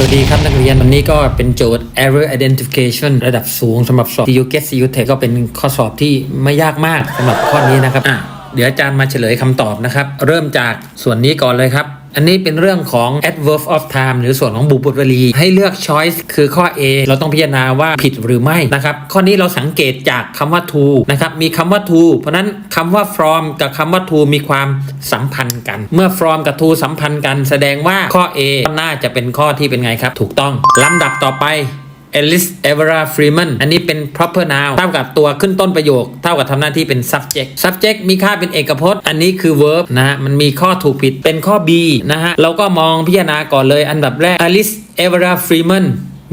สวัสดีครับนักเรียนวันนี้ก็เป็นโจทย์ error identification ระดับสูงสำหรับสอบ TU Get CU Tech ก็เป็นข้อสอบที่ไม่ยากมากสำหรับข้อนี้นะครับ อะ เดี๋ยวอาจารย์มาเฉลยคำตอบนะครับ เริ่มจากส่วนนี้ก่อนเลยครับ อันนี้เป็นเรื่องของ adverb of time หรือส่วนของบุพบทวลี ให้เลือก choice คือข้อ A เราต้องพิจารณาว่าผิดหรือไม่นะครับ ข้อนี้เราสังเกตจากคำว่า to นะครับ มีคำว่า to เพราะนั้นคำว่า from กับคำว่า to มีความสัมพันธ์กัน เมื่อ from กับ to สัมพันธ์กัน แสดงว่าข้อ A น่าจะเป็นข้อที่เป็นไงครับ ถูกต้องลำดับต่อไป Alice Evera Freeman อันนี้เป็น proper noun เท่ากับตัวขึ้นต้นประโยค เท่ากับทำหน้าที่เป็น subject subject มีค่าเป็นเอกพจน์ อันนี้คือ verb นะฮะ มันมีข้อถูกผิดเป็นข้อ B นะฮะ เราก็มองพิจารณาก่อนเลยอันดับแรก Alice Evera Freeman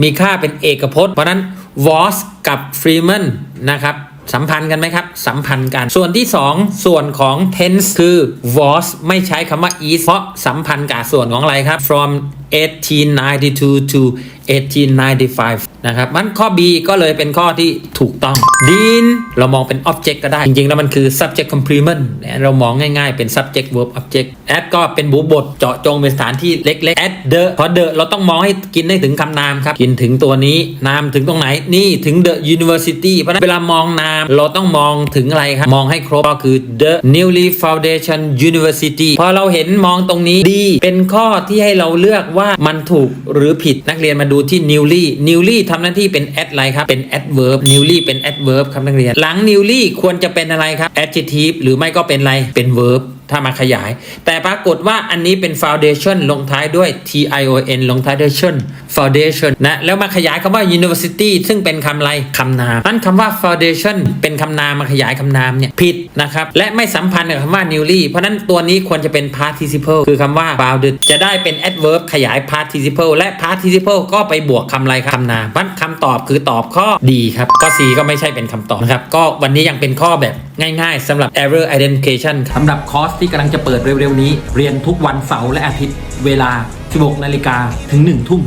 มีค่าเป็นเอกพจน์ เพราะฉะนั้น was กับ Freeman นะครับสัมพันธ์กันไหมครับ สัมพันธ์กัน ส่วนที่ 2 ส่วนของ tense คือ was ไม่ใช้คำว่า is เพราะสัมพันธ์กับส่วนของอะไรครับ from 1892 to 1895 นะครับมันข้อ B ก็เลยเป็นข้อที่ถูกต้อง Dean เรามองเป็น object ก็ได้ จริงๆ แล้วมันคือ subject complement เนี่ยเรามองง่ายๆ เป็น subject verb object at ก็เป็นบูบทเจาะจงเป็นสถานที่เล็กๆ at the พราะ the เราต้องมองให้กินได้ถึงคำนามครับ กินถึงตัวนี้ นามถึงตรงไหน นี่ถึง the university เพราะฉะนั้นเวลามองนามเราต้องมองถึงอะไรครับ มองให้ครบก็คือ the newly foundation university พอเราเห็นมองตรงนี้ดี เป็นข้อที่ให้เราเลือกว่ามันถูกหรือผิดนักเรียนมาดูที่ newly newly ททำหน้าที่เป็น ad อะไรครับ เป็น adverb newly เป็น adverb ครับนักเรียน หลัง newly ควรจะเป็นอะไรครับ adjective หรือไม่ก็เป็นอะไร เป็น verb ถ้ามาขยาย แต่ปรากฏว่าอันนี้เป็น foundation ลงท้ายด้วย t i o n ลงท้ายด้วย tion foundation นะแล้วมาขยายคำว่า university ซึ่งเป็นคำไรคำนามนั่นคำว่า foundation เป็นคำนามมาขยายคำนามเนี่ยผิดนะครับและไม่สัมพันธ์กับคำว่า newly เพราะนั้นตัวนี้ควรจะเป็น participle คือคำว่า founded จะได้เป็น adverb ขยาย participle และ participle ก็ไปบวกคำไรคำนามพันคำตอบคือตอบข้อดีครับข้อ C ก็ไม่ใช่เป็นคำตอบนะครับก็วันนี้ยังเป็นข้อแบบ ง่ายๆสำหรับ error identification สำหรับคอร์สที่กำลังจะเปิดเร็วๆนี้ เรียนทุกวันเสาร์และอาทิตย์ เวลา 16 นาฬิกาถึง 1 ทุ่ม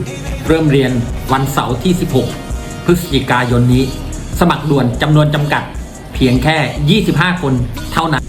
เริ่มเรียนวันเสาร์ที่ 16 พฤศจิกายนนี้ สมัครด่วนจำนวนจำกัด เพียงแค่ 25 คนเท่านั้น